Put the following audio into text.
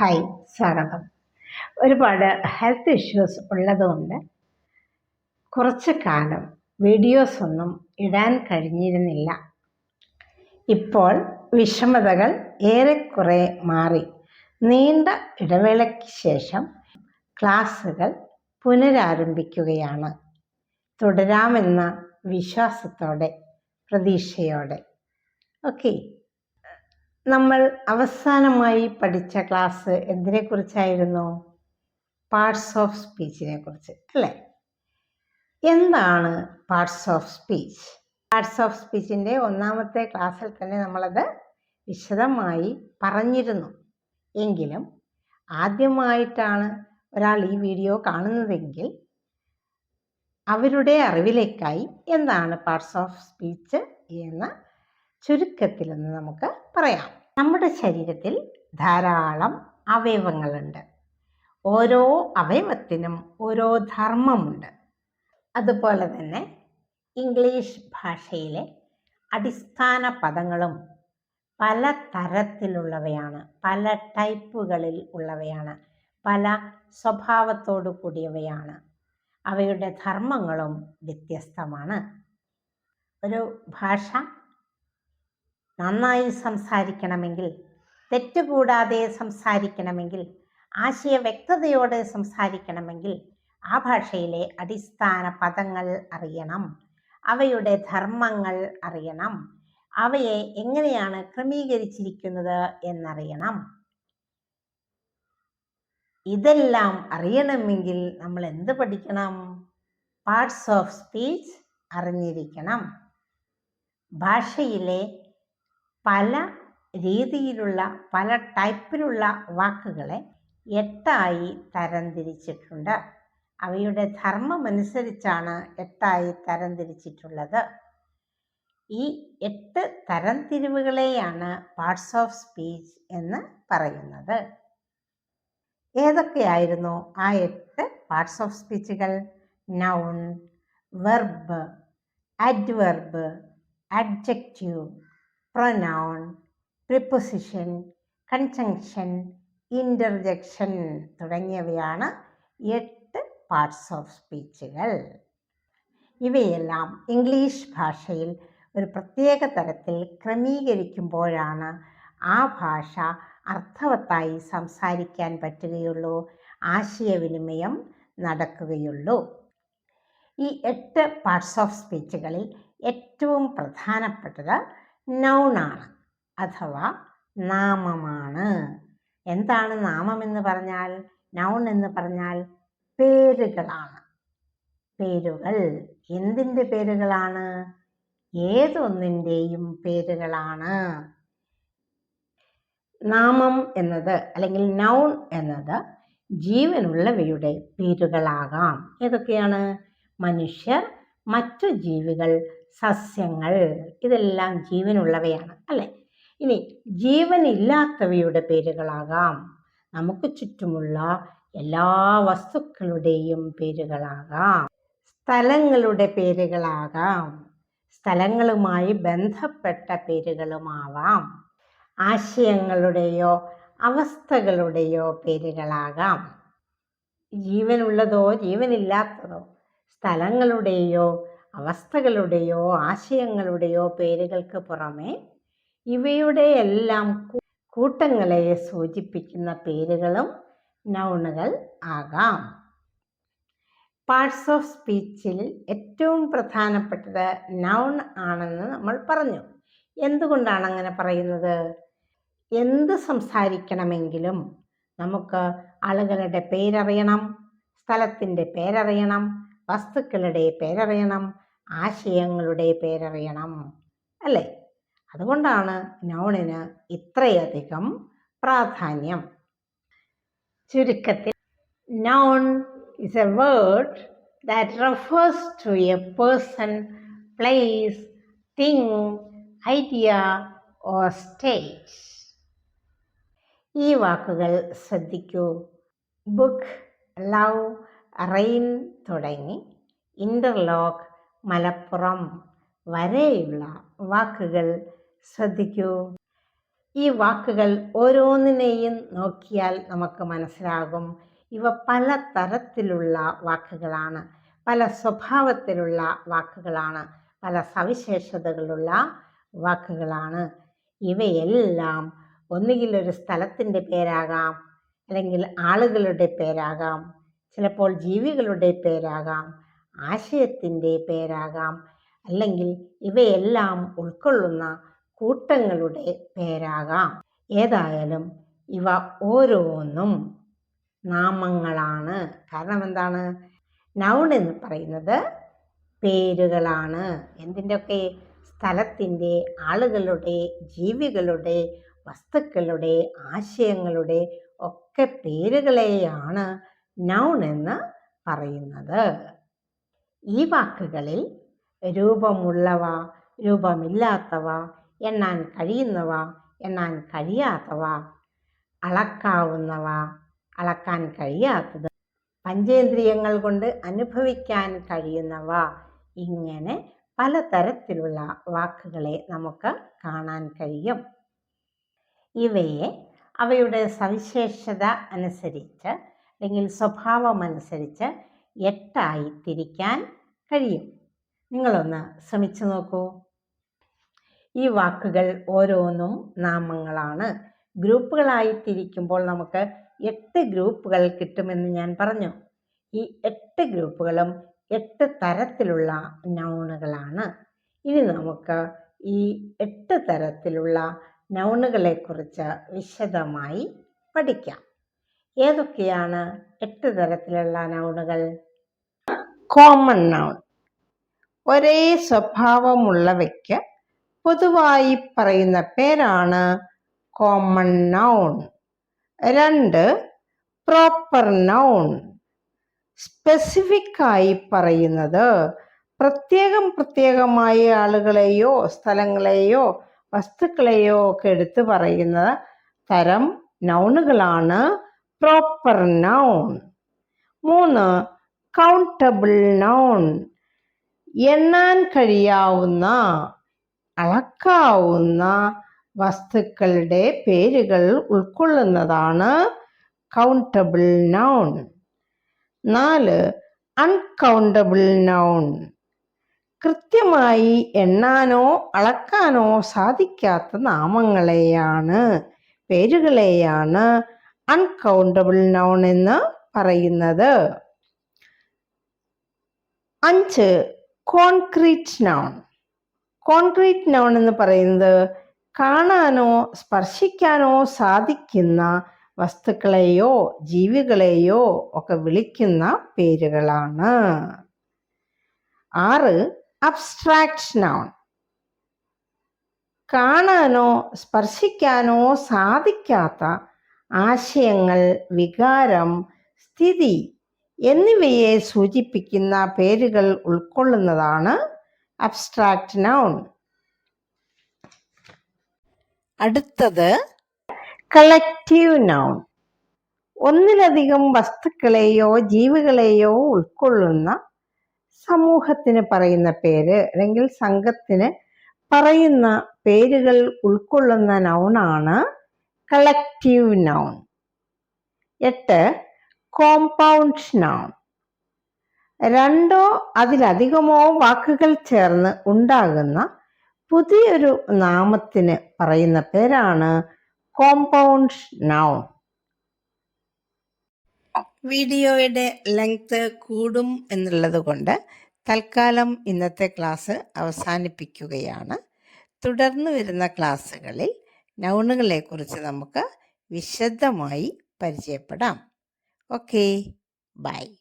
Hi സ്വാഗതം ഒരുപാട് health issues ഉള്ളതുകൊണ്ട് കുറച്ച് കാലം വീഡിയോസ് ഒന്നും ഇടാൻ കഴിഞ്ഞിരുന്നില്ല. ഇപ്പോൾ വിഷമതകൾ ഏറെക്കുറെ മാറി. നീണ്ട ഇടവേളയ്ക്ക് ശേഷം ക്ലാസ്സുകൾ പുനരാരംഭിക്കുകയാണ്. തുടരാമെന്ന വിശ്വാസത്തോടെ പ്രതീക്ഷയോടെ. ഓക്കെ നമ്മൾ അവസാനമായി പഠിച്ച ക്ലാസ് എന്തിനെക്കുറിച്ചായിരുന്നു? പാർട്സ് ഓഫ് സ്പീച്ചിനെ കുറിച്ച് അല്ലേ? എന്താണ് parts of speech parts of സ്പീച്ചിന്റെ ഒന്നാമത്തെ ക്ലാസ്സിൽ തന്നെ നമ്മളത് വിശദമായി പറഞ്ഞിരുന്നു. എങ്കിലും ആദ്യമായിട്ടാണ് ഒരാൾ ഈ വീഡിയോ കാണുന്നതെങ്കിൽ അവരുടെ അറിവിലേക്കായി എന്താണ് പാർട്സ് ഓഫ് സ്പീച്ച് എന്ന ചുരുക്കത്തിലൊന്ന് നമുക്ക് പറയാം. നമ്മുടെ ശരീരത്തിൽ ധാരാളം അവയവങ്ങളുണ്ട്. ഓരോ അവയവത്തിനും ഓരോ ധർമ്മമുണ്ട്. അതുപോലെ തന്നെ ഇംഗ്ലീഷ് ഭാഷയിലെ അടിസ്ഥാന പദങ്ങളും പല തരത്തിലുള്ളവയാണ്. പല ടൈപ്പുകളിൽ ഉള്ളവയാണ്. പല സ്വഭാവത്തോടു കൂടിയവയാണ്. അവയുടെ ധർമ്മങ്ങളും വ്യത്യസ്തമാണ്. ഒരു ഭാഷ നന്നായി സംസാരിക്കണമെങ്കിൽ തെറ്റുകൂടാതെ സംസാരിക്കണമെങ്കിൽ ആശയ വ്യക്തതയോടെ സംസാരിക്കണമെങ്കിൽ ആ ഭാഷയിലെ അടിസ്ഥാന പദങ്ങൾ അറിയണം അവയുടെ ധർമ്മങ്ങൾ അറിയണം അവയെ എങ്ങനെയാണ് ക്രമീകരിച്ചിരിക്കുന്നത് എന്നറിയണം. ഇതെല്ലാം അറിയണമെങ്കിൽ നമ്മൾ എന്ത് പഠിക്കണം? പാർട്സ് ഓഫ് സ്പീച്ച് അറിഞ്ഞിരിക്കണം. ഭാഷയിലെ പല രീതിയിലുള്ള പല ടൈപ്പിലുള്ള വാക്കുകളെ എട്ടായി തരംതിരിച്ചിട്ടുണ്ട്. അവയുടെ ധർമ്മമനുസരിച്ചാണ് എട്ടായി തരംതിരിച്ചിട്ടുള്ളത്. ഈ എട്ട് തരംതിരിവുകളെയാണ് പാർട്സ് ഓഫ് സ്പീച്ച് എന്ന് പറയുന്നത്. ഏതൊക്കെയായിരുന്നു ആ എട്ട് parts of സ്പീച്ചുകൾ? Noun verb adverb adjective pronoun preposition conjunction interjection തുടങ്ങിയവയാണ് എട്ട് പാർട്സ് ഓഫ് സ്പീച്ചുകൾ ഇവയെല്ലാം ഇംഗ്ലീഷ് ഭാഷയിൽ ഒരു പ്രത്യേക തരത്തിൽ ക്രമീകരിക്കുമ്പോഴാണ് ആ ഭാഷ അർത്ഥവത്തായി സംസാരിക്കാൻ പറ്റുകയുള്ളൂ ആശയവിനിമയം നടക്കുകയുള്ളൂ. ഈ എട്ട് പാർട്സ് ഓഫ് സ്പീച്ചുകളിൽ ഏറ്റവും പ്രധാനപ്പെട്ടത് നൗണാണ് അഥവാ നാമമാണ്. എന്താണ് നാമം എന്ന് പറഞ്ഞാൽ? നൗൺ എന്ന് പറഞ്ഞാൽ പേരുകളാണ്. പേരുകൾ എന്തിന്റെ പേരുകളാണ്? ഏതൊന്നിന്റെയും പേരുകളാണ്. നാമം എന്നത് അല്ലെങ്കിൽ നൗൺ എന്നത് ജീവനുള്ളവയുടെ പേരുകളാകാം. ഏതൊക്കെയാണ്? മനുഷ്യർ മറ്റു ജീവികൾ സസ്യങ്ങൾ ഇതെല്ലാം ജീവനുള്ളവയാണ് അല്ലെ? ഇനി ജീവനില്ലാത്തവയുടെ പേരുകളാകാം. നമുക്ക് ചുറ്റുമുള്ള എല്ലാ വസ്തുക്കളുടെയും പേരുകളാകാം. സ്ഥലങ്ങളുടെ പേരുകളാകാം. സ്ഥലങ്ങളുമായി ബന്ധപ്പെട്ട പേരുകളുമാവാം. ആശയങ്ങളുടെയോ അവസ്ഥകളുടെയോ പേരുകളാകാം. ജീവനുള്ളതോ ജീവനില്ലാത്തതോ സ്ഥലങ്ങളുടെയോ അവസ്ഥകളുടെയോ ആശയങ്ങളുടെയോ പേരുകൾക്ക് പുറമെ ഇവയുടെ എല്ലാം കൂട്ടങ്ങളെ സൂചിപ്പിക്കുന്ന പേരുകളും നൗണുകൾ ആകാം. പാർട്സ് ഓഫ് സ്പീച്ചിൽ ഏറ്റവും പ്രധാനപ്പെട്ടത് നൗൺ ആണെന്ന് നമ്മൾ പറഞ്ഞു. എന്തുകൊണ്ടാണ് അങ്ങനെ പറയുന്നത്? എന്ത് സംസാരിക്കണമെങ്കിലും നമുക്ക് ആളുകളുടെ പേരറിയണം സ്ഥലത്തിന്റെ പേരറിയണം വസ്തുക്കളുടെ പേരറിയണം ആശയങ്ങളുടെ പേരറിയണം അല്ലേ? അതുകൊണ്ടാണ് നൗണിന് ഇത്രയധികം പ്രാധാന്യം. ചുരുക്കത്തിൽ noun is a word that refers to a person place thing idea or state ഈ വാക്കുകൾ ശ്രദ്ധിക്കൂ. ബുക്ക് ലവ് റെയിൻ തുടങ്ങി. ഇന്റർലോക്ക് മലപ്പുറം വരെയുള്ള വാക്കുകൾ ശ്രദ്ധിക്കൂ. ഈ വാക്കുകൾ ഓരോന്നിനെയും നോക്കിയാൽ നമുക്ക് മനസ്സിലാകും. ഇവ പല തരത്തിലുള്ള വാക്കുകളാണ്. പല സ്വഭാവത്തിലുള്ള വാക്കുകളാണ്. പല സവിശേഷതകളുള്ള വാക്കുകളാണ്. ഇവയെല്ലാം ഒന്നുകിൽ ഒരു സ്ഥലത്തിന്റെ പേരാകാം അല്ലെങ്കിൽ ആളുകളുടെ പേരാകാം. ചിലപ്പോൾ ജീവികളുടെ പേരാകാം ആശയത്തിന്റെ പേരാകാം അല്ലെങ്കിൽ ഇവയെല്ലാം ഉൾക്കൊള്ളുന്ന കൂട്ടങ്ങളുടെ പേരാകാം. ഏതായാലും ഇവ ഓരോന്നും നാമങ്ങളാണ്. കാരണം എന്താണ്? നൗൺ എന്ന് പറയുന്നത് പേരുകളാണ്. എന്തിന്റെയൊക്കെ? സ്ഥലത്തിന്റെ ആളുകളുടെ ജീവികളുടെ വസ്തുക്കളുടെ ആശയങ്ങളുടെ ഒക്കെ പേരുകളെയാണ് നൗൺ എന്ന് പറയുന്നത്. ഈ വാക്കുകളിൽ രൂപമുള്ളവ രൂപമില്ലാത്തവ എണ്ണാൻ കഴിയുന്നവ എണ്ണാൻ കഴിയാത്തവ അളക്കാവുന്നവ അളക്കാൻ കഴിയാത്തത് പഞ്ചേന്ദ്രിയങ്ങൾ കൊണ്ട് അനുഭവിക്കാൻ കഴിയുന്നവ ഇങ്ങനെ പലതരത്തിലുള്ള വാക്കുകളെ നമുക്ക് കാണാൻ കഴിയും. ഇവയെ അവയുടെ സവിശേഷത അനുസരിച്ച് അല്ലെങ്കിൽ സ്വഭാവമനുസരിച്ച് എട്ടായി തിരിക്കാൻ കഴിയും. നിങ്ങളൊന്ന് ശ്രമിച്ചു നോക്കൂ. ഈ വാക്കുകൾ ഓരോന്നും നാമങ്ങളാണ്. ഗ്രൂപ്പുകളായി തിരിക്കുമ്പോൾ നമുക്ക് എട്ട് ഗ്രൂപ്പുകൾ കിട്ടുമെന്ന് ഞാൻ പറഞ്ഞു. ഈ എട്ട് ഗ്രൂപ്പുകളും എട്ട് തരത്തിലുള്ള നൗണുകളാണ്. ഇനി നമുക്ക് ഈ എട്ട് തരത്തിലുള്ള നൗണുകളെക്കുറിച്ച് വിശദമായി പഠിക്കാം. ഏതൊക്കെയാണ് എട്ട് തരത്തിലുള്ള നൗണുകൾ കോമൺ നൗൺ ഒരേ സ്വഭാവമുള്ളവയ്ക്ക് പൊതുവായി പറയുന്ന പേരാണ് കോമൺ നൗൺ രണ്ട് പ്രോപ്പർ നൗൺ സ്പെസിഫിക് ആയി പറയുന്നത് പ്രത്യേകം പ്രത്യേകമായി ആളുകളെയോ സ്ഥലങ്ങളെയോ വസ്തുക്കളെയോ ഒക്കെ എടുത്തു പറയുന്ന തരം നൗണുകളാണ് പ്രോപ്പർ നൗൺ മൂന്ന് കൗണ്ടബിൾ നൗൺ എണ്ണാൻ കഴിയാവുന്ന അളക്കാവുന്ന വസ്തുക്കളുടെ പേരുകൾ ഉൾക്കൊള്ളുന്നതാണ് കൗണ്ടബിൾ നൗൺ നാല് അൺകൗണ്ടബിൾ നൗൺ കൃത്യമായി എണ്ണാനോ അളക്കാനോ സാധിക്കാത്ത നാമങ്ങളെയാണ് പേരുകളെയാണ് അൺകൗണ്ടബിൾ നൗൺ എന്ന് പറയുന്നത്. അഞ്ച് കോൺക്രീറ്റ് നൗൺ കോൺക്രീറ്റ് നൗൺ എന്ന് പറയുന്നത് കാണാനോ സ്പർശിക്കാനോ സാധിക്കുന്ന വസ്തുക്കളെയോ ജീവികളെയോ ഒക്കെ വിളിക്കുന്ന പേരുകളാണ്. ആറ് അബ്സ്ട്രാക്ട് നൗൺ കാണാനോ സ്പർശിക്കാനോ സാധിക്കാത്ത ആശയങ്ങൾ വികാരം സ്ഥിതി എന്നിവയെ സൂചിപ്പിക്കുന്ന പേരുകൾ ഉൾക്കൊള്ളുന്നതാണ് അബ്സ്ട്രാക്ട് നൗൺ അടുത്തത് കളക്റ്റീവ് നൗൺ ഒന്നിലധികം വസ്തുക്കളെയോ ജീവികളെയോ ഉൾക്കൊള്ളുന്ന സമൂഹത്തിന് പറയുന്ന പേര് അല്ലെങ്കിൽ സംഘത്തിന് പറയുന്ന പേരുകൾ ഉൾക്കൊള്ളുന്ന നൗണാണ് കളക്റ്റീവ് നൗൺ എട്ട് കോമ്പൗണ്ട് നൗൺ രണ്ടോ അതിലധികമോ വാക്കുകൾ ചേർന്ന് ഉണ്ടാകുന്ന പുതിയൊരു നാമത്തിന് പറയുന്ന പേരാണ് കോമ്പൗണ്ട് നൗൺ വീഡിയോയുടെ ലെങ്ത് കൂടും എന്നുള്ളത് കൊണ്ട് തൽക്കാലം ഇന്നത്തെ ക്ലാസ് അവസാനിപ്പിക്കുകയാണ്. തുടർന്ന് വരുന്ന ക്ലാസ്സുകളിൽ നൗണുകളെക്കുറിച്ച് നമുക്ക് വിശദമായി പരിചയപ്പെടാം. Okay bye.